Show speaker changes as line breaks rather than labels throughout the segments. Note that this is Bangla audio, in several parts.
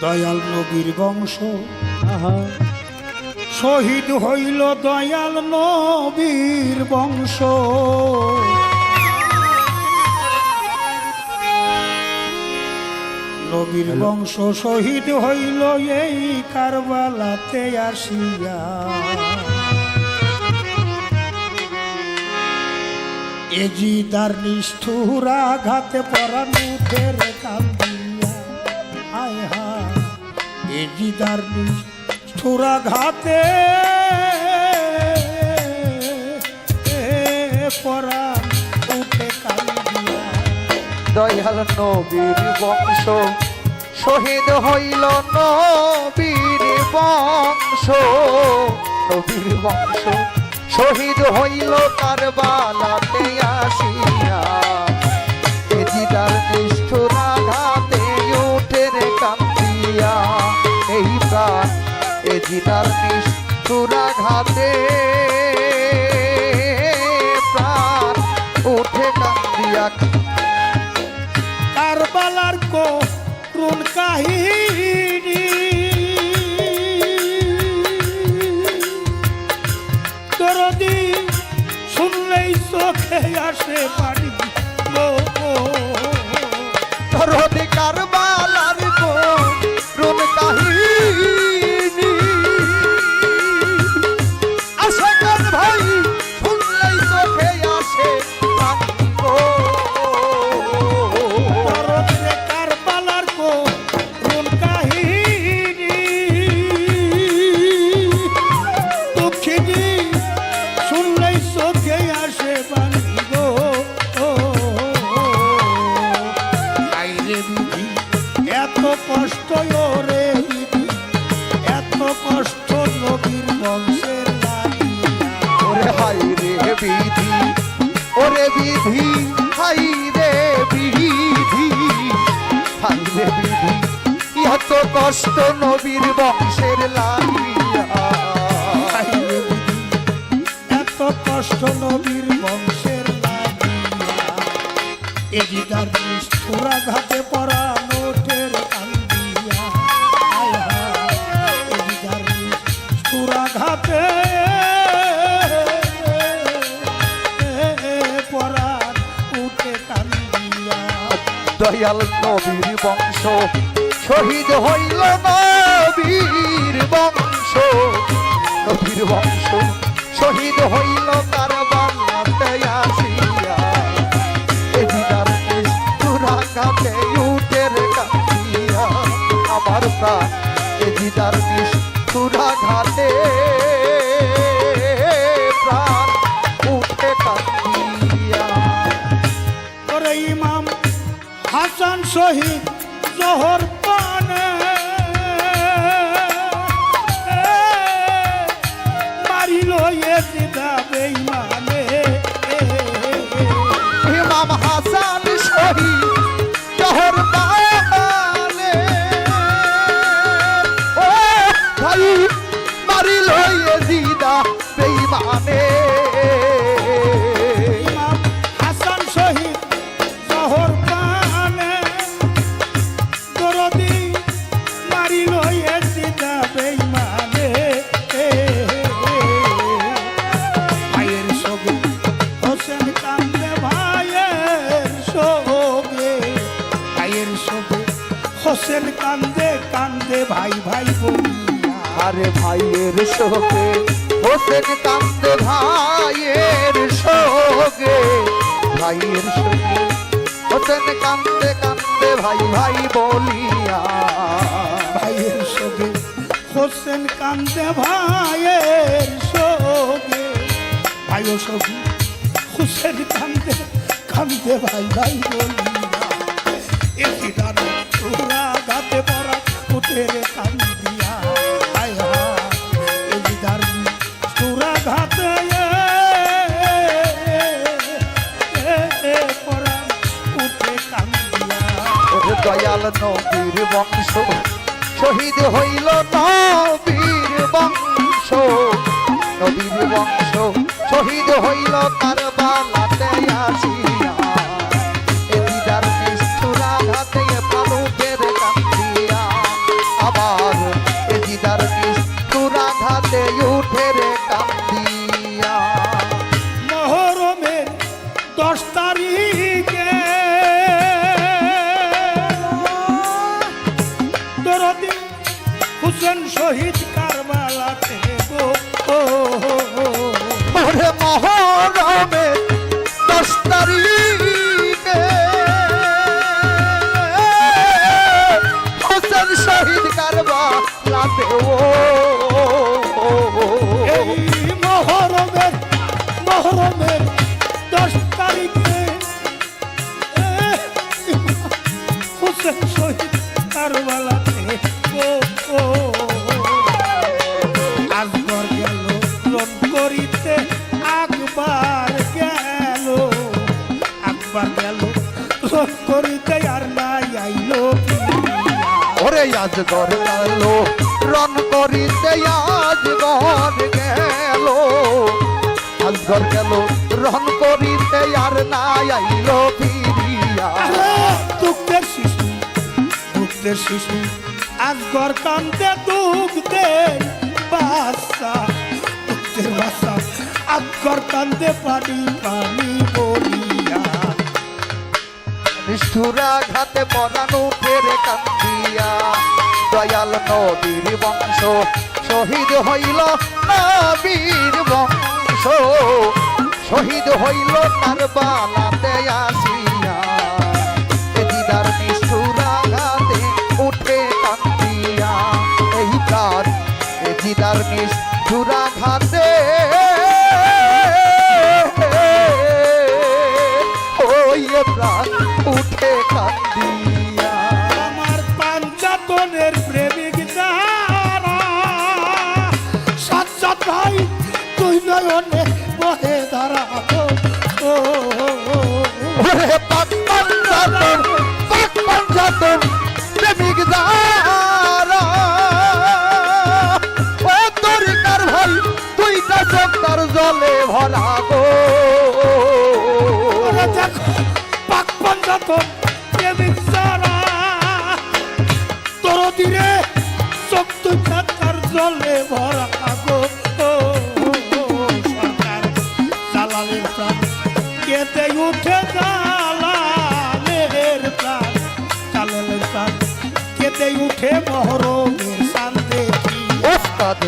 দয়াল নবীর বংশ।
আহা।
শহীদ হইল দয়াল নবীর বংশ। নবীর বংশ শহীদ হইল এই কারবালাতে আসিয়া। এজি তার নিষ্ঠুরা ঘাতে পরানুদের কান্দিয়া নিষ্ঠুরা ঘাতে পরাণ উঠে কান্দিয়া
দয়াল নবীর বংশ, শহীদ হইল নবীর বংশ। নবীর বংশ, শহীদ হইল কারবালাতে আসিয়া। এজিদার নিষ্ঠুর
কষ্ট এত কষ্ট নবীর বংশের
ওরে হাই রে বিধি ওরে বিধি হাই রে বিধি হাই রে বিধি এত কষ্ট নবীর বংশের লাগিয়া
এত কষ্ট নবীর বংশের লাগিয়া এদিকার ঘাটে
দয়াল নবীর বংশ, শহীদ হইল নবীর বংশ। নবীর বংশ, শহীদ হইল তার বাংলাতে আমার প্রাণ এদিনার
শহীদ জহর
হোসেন
কান্দে কান্দে ভাই ভাই
আরে ভাইয়ের শোকে হোসেন কান্দে ভাইয়ের শোকে। ভাইয়ের শোকে হোসেন কান্দে কান্দে ভাই ভাই বলিয়া।
ভাইয়ের সবে হোসেন কান্দে ভাইয়ের সবে ভাইও সবে হোসেন কান্দে কান্দে ভাই ভাই বলিয়া। রে কান্দিয়া এটি দাঁড়ি তোরা ঘাতে পড়া উঠে কান্দিয়া।
ওরে দয়াল নবীর বংশ, শহীদ হইল নবীর বংশ। নবীর বংশ, শহীদ হইল তার বালাতে
হুসেন শহীদ কারবালাতে গো।
ওরে মহরমে
রন করিতে আকবার গেল আকবার গেল। করিতে আর নাই আইলো।
ওরে আজ ঘর গেল রন করিতে আজ ঘর গেল। আজ ঘর গেল রন করিতে আর নাই আইলো ফিরিয়া।
দুঃখের শিশু দুঃখের শিশু আজগর কান্দে দুঃখদের বাসা। দুঃখের বাসা। আজগর কান্দে পানি পানি বলিয়া।
নিষ্ঠুরা পরানো ফেরে কান্দিয়া। দয়াল নবীর বংশ শহীদ হইল নবীর বংশ। শহীদ হইল তার বালাতে আসিয়া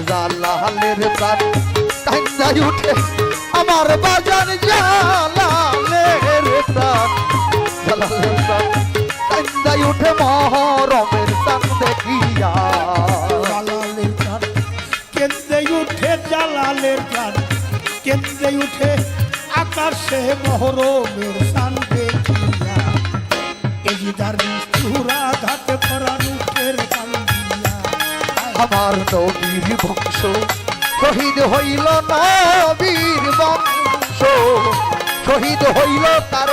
জালালের প্রাণ।
কান্দাই উঠে আমার বাজার জালালের প্রাণ। জালালের প্রাণ। কান্দাই উঠে মহরমের চাঁদ দেখিয়া।
জালালের প্রাণ। প্রাণ? উঠে আকাশে মহরমের
নবীর বংশ শহীদ হইল নবীর বংশ। শহীদ হইল তার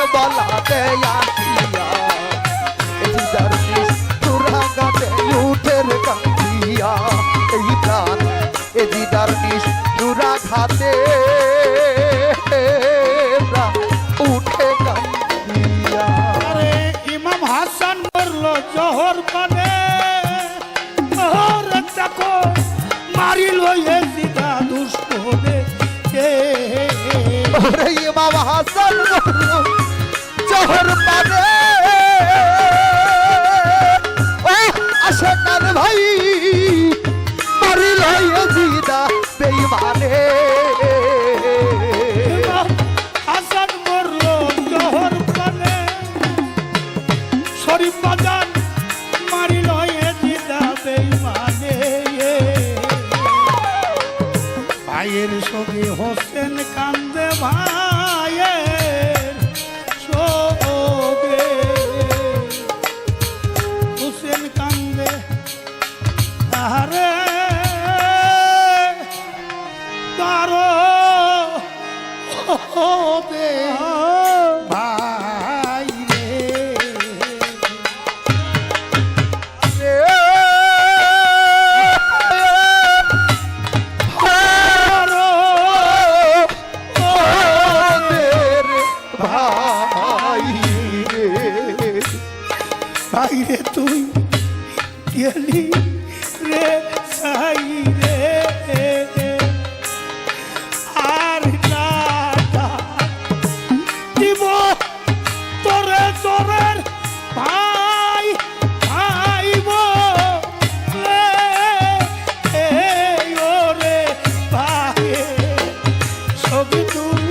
সগি তুল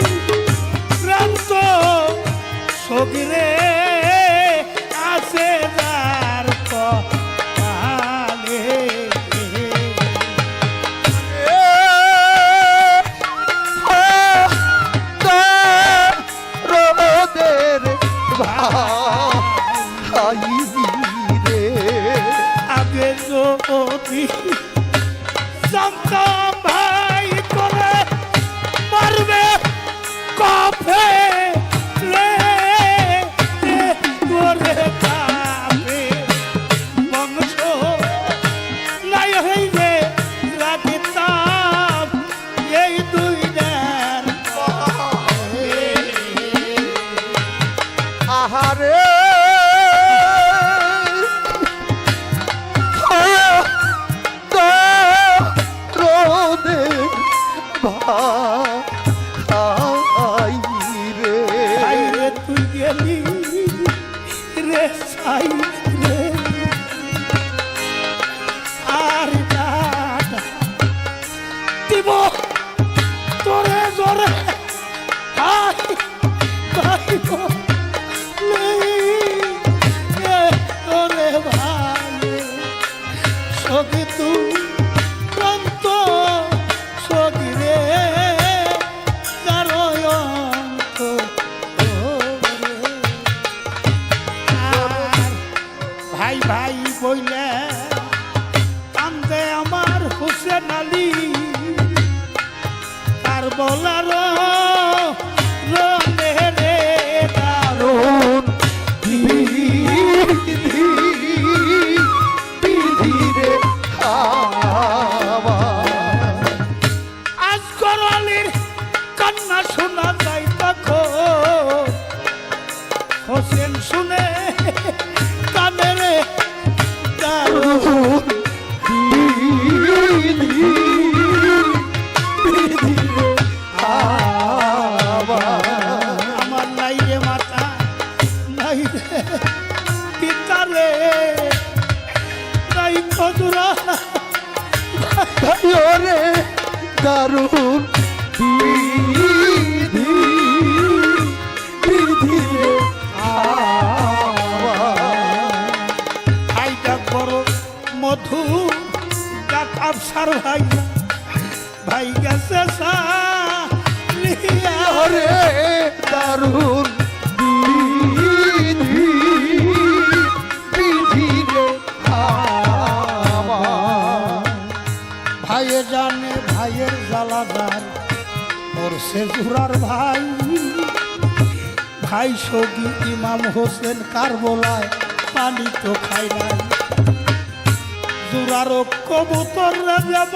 প্রান্ত সগিরে। ভাই আফসার ভাই ভাই গেছে
রে
ভাইয়ে জানে, ভাইয়ের জ্বালাদার ওর সেজুরার ভাই। ভাই সগি ইমাম হোসেন কার বলায় পানি তো খাই নাই জুরারও কবুতর যাব।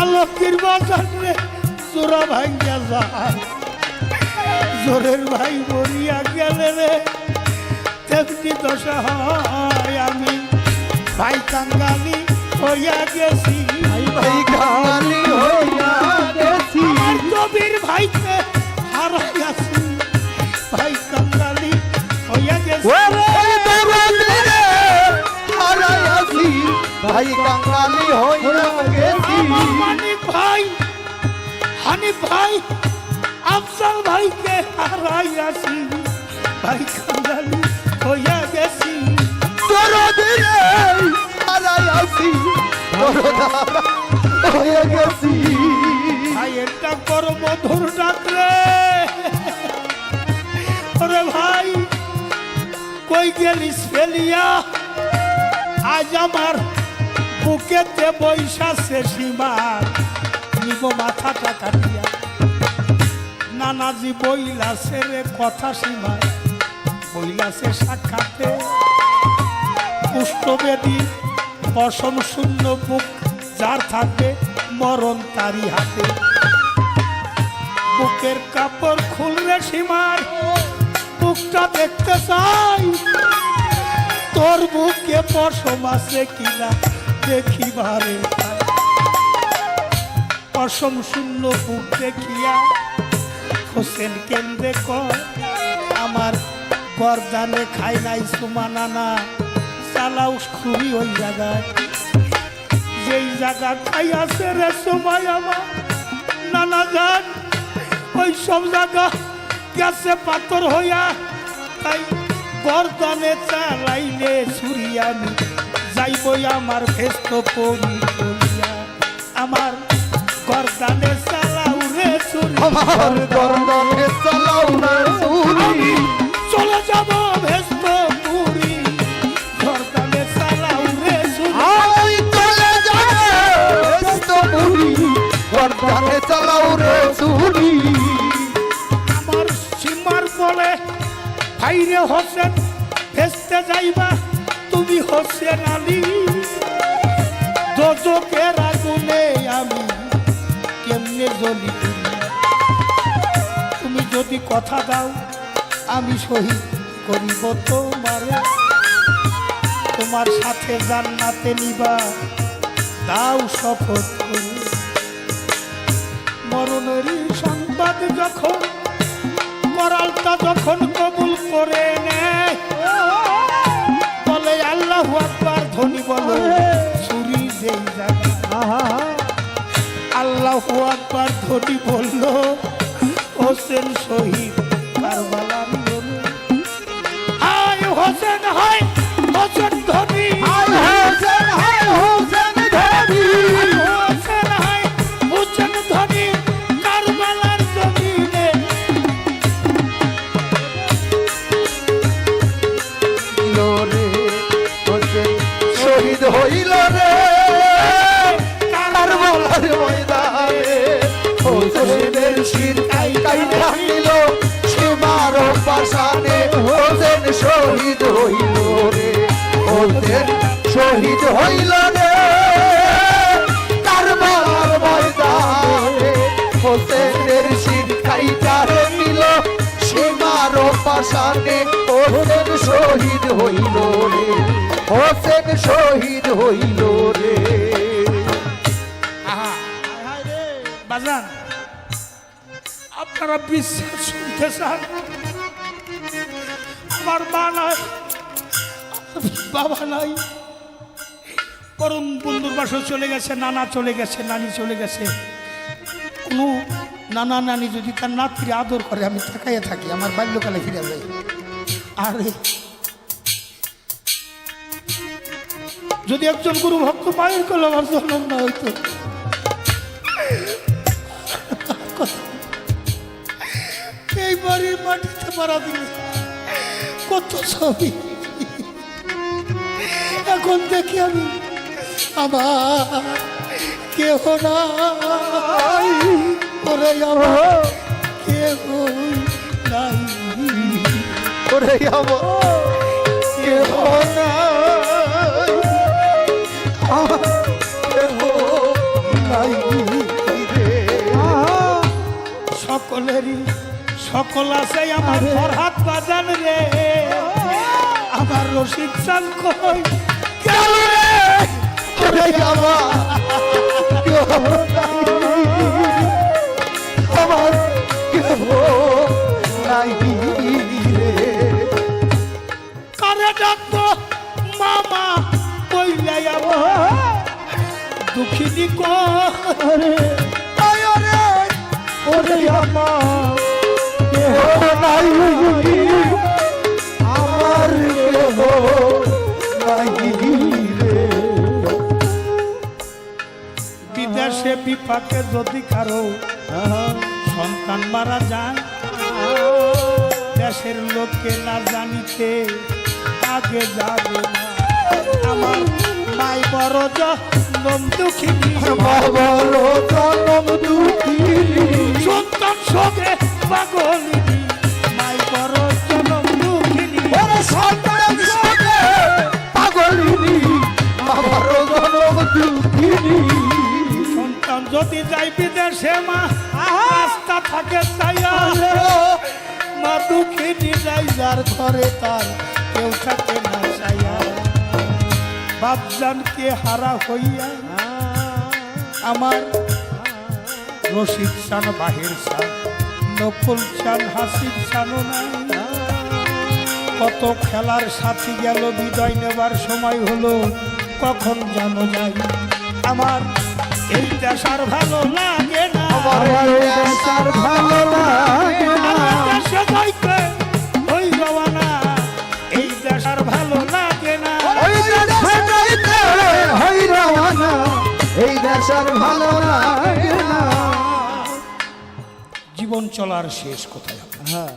আলোকির বাজার রে ভাঙ্গা যায়। জোরের ভাই মরিয়া গেলে রে তেমনি দশা হয় আমি। ভাই কাঙ্গালি হইয়া গেছি।
ভাই গালি হইয়া গেছি।
কবির ভাইকে হারাইয়াছি। ভাই কাঙ্গালি হইয়া গেছি।
ভাই কাঙ্গালি হইয়া গেছি।
মানিক ভাই হানিফ ভাই আফজাল ভাইকে হারাইয়াছি ভাই কাঙ্গালি হইয়া গেছি।
দরদি রে হারাইয়াছি দরদা হইয়া গেছি।
ভাই একটা বড় মধুর ডাকলে ওরে ভাই কই গেলিস ফেলিয়া আজ আমার বুকেতে বৈশাসে সীমার নিব মাথাটা কাটিয়া। নানাজি বইলাসে রে কথা সীমায়। বইলাসে সাক্ষাতে। পুষ্টবেদী অসম শূন্য বুক যার থাকবে মরণ তারি হাতে। বুকের কাপড় খুললে সীমার, বুকটা দেখতে চাই। তোর বুকে পশম আছে কিনা? দেখিবারে অসম শূন্য বুক দেখিয়া হোসেন কেন্দ্রে কর আমার গরদানে খাই নাই সুমানা না চালাও খুবই ওই জায়গায়। যেই জায়গা খাই আছে রে সময় আমার, নানা যান ওই সব জায়গা গেছে পাথর হইয়া, তাই গরদানে চালাইলে ছুরি আমি যাইব আমার ভেস্ত পরি আমার গর্দানে চালাও রে চুরি।
আমার গর্দানে চালাও রে
চুরি।
চলে যাব ভেস্ত পুরি। গর্দানে চালাও রে চুরি।
আমি চলে যাব ভেস্ত পুরি। গর্দানে চালাও রে চুরি। আমার সীমার বলে ভাইরে হোসেন ভেস্তে যাইবা। তুমি হোসেন আলী। দোজকের আগুনে আমি কেমনে জ্বলি তুমি যদি কথা দাও, আমি শহীদ করিব তোমারে। তোমার সাথে জান্নাতে নিবা দাও শপথ করি। মরণের সংবাদ যখন, মরালটা যখন কবুল করে নেয় বলে, আল্লাহ আকবার ধ্বনি বলো, ছুরি যেই আল্লাহ আকবার ধ্বনি বলল, হোসেন শহীদ কারবালার হায় হোসেন হায় হোসেন ধ্বনি
হোসেন পাশানে হোসেন শহীদ হইল রে, হোসেন শহীদ হইল রে।
বাজান। আপনারা বিশ্বাস শুনতে চান? আমার মা নাই বাবা নাই। পরম বন্ধুর বাসা চলে গেছে, নানা চলে গেছে, নানি চলে গেছে। কোনো নানা নানি যদি তার নাতির আদর করে, আমি তাকাইয়ে থাকি, আমার বাল্যকালে ফিরে যাই। আরে। যদি একজন গুরু ভক্ত পায়ের করলে আমার জন্ম না হইতো। এই বাড়ির মাটিতে মারা দিলে কত ছবি এখন দেখি আমি আমার কেহ আমার কেহ
ওরে আমার কেহ নাই আমার কেহ নাই
সকলেরই সকল আছে আমার ফরহাত বাজান রে। আমার রশিদ চান কই? গেল রে
আমার আমার
দুঃখিনী করে।
আমার
বিদেশে বিপাকে যদি কারও সন্তান মারা যায়, দেশের লোককে না জানিতে আগে যাবে না। আমার মাই বড় জনম দুঃখিনী
বলো জনম দুঃখিনী
সন্তান সঙ্গে পাগলিনী মাই বড় জনম দুঃখিনী
সন্তান সঙ্গে পাগলিনী আমার জনম দুঃখিনী
সন্তান যদি যাই বিদেশে মা থাকে চাইয়া মা দুঃখিনী যাই যার ঘরে তার কেউ থাকে না চাইয়া বাপজানকে হারা হইয়া আমার রশিদ চান বাহির চান নকুল চান হাসিব চানও নাই। কত খেলার সাথী গেল বিদায় নেবার সময় হলো কখন জানো যাই? আমার এই দেশার ভালো লাগে না।
ভালো লাগে না।
এই দেশার ভালো লাগে না জীবন চলার শেষ কোথায়?
হ্যাঁ